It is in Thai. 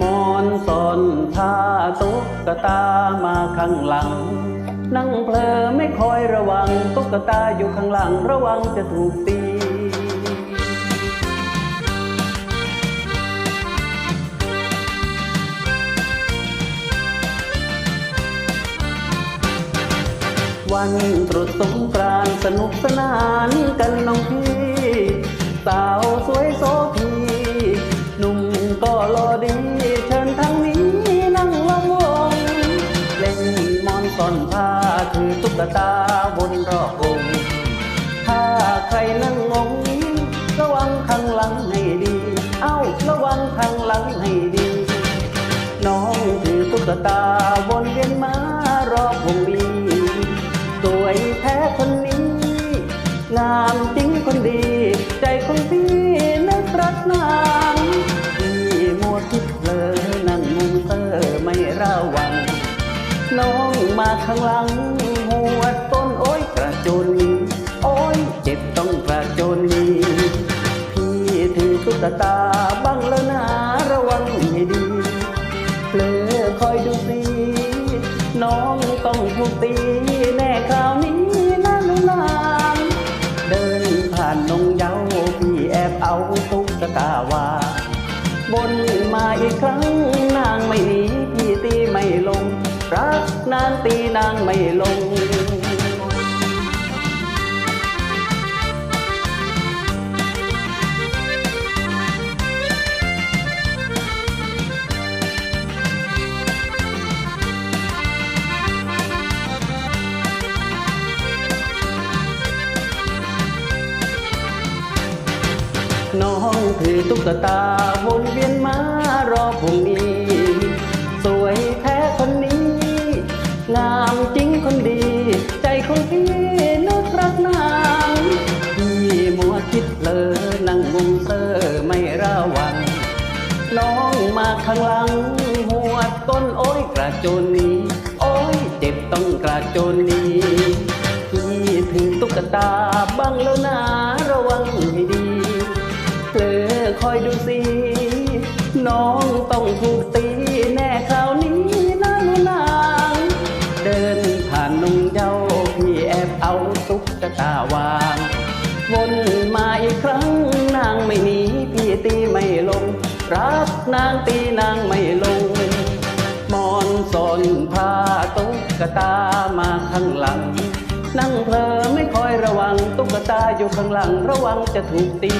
สอนพาตุ๊กตามาข้างหลัง นั่งเพลอไม่คอยระวัง ตุ๊กตาอยู่ข้างหลังระวังจะถูกตีวันตรุษสงกรานสนุกสนานกันน้องพี่ สาวสวยโสพีหนุ่มก็รอดี ถือตุ๊กตาบนรอบวงถ้าใครนั่งงงระวังข้างหลังให้ดี เอ้าระวังข้างหลังให้ดี น้องถือตุ๊กตาวนเวียนมารอบวงลีสวยแท้คนนี้ งามจริงคนดี ใจของพี่นึกรักนางพี่มัวคิดเพลอนั่งมุงเตอไม่ระวัง น้องมาข้างหลัง อ้อ้ยเจ็บต้องกระโจนนี้พี่ถือตุ๊กตาบ้างแล้วนะระวังให้ดีเพลอคอยดูสิน้องต้องถูกตีแน่คราวนี้นะนุนางเดินผ่านนงเยาพี่แอบเอาตุ๊กตาวาบนมาอีกครั้งนางไม่หนีพี่ตีไม่ลงรักนานตีนางไม่ลง น้องถือตุ๊กตาวนเวียนมารอบวงนี้สวยแท้คนนี้ งามจริงคนดี ใจของพี่นึกรักนางพี่มัวคิดเลอนั่งมุงเซอไม่ระวัง น้องมาข้างหลัง หัวต้นโอ้ยกระโจนนี้โอ้ยเจ็บต้องกระโจนนี้พี่ถือตุ๊กตาบ้างแล้วนะ อยดูสิ น้องต้องถูกตีแน่คราวนี้นะหนูนาง เดินผ่านนงเย้าพี่แอบเอาตุ๊กตาวาง วนมาอีกครั้งนางไม่หนีพี่ตีไม่ลง รักนางตีนางไม่ลง มอนสอนผ้าตุ๊กตามาข้างหลัง นั่งเพลอไม่คอยระวังตุ๊กตาอยู่ข้างหลังระวังจะถูกตี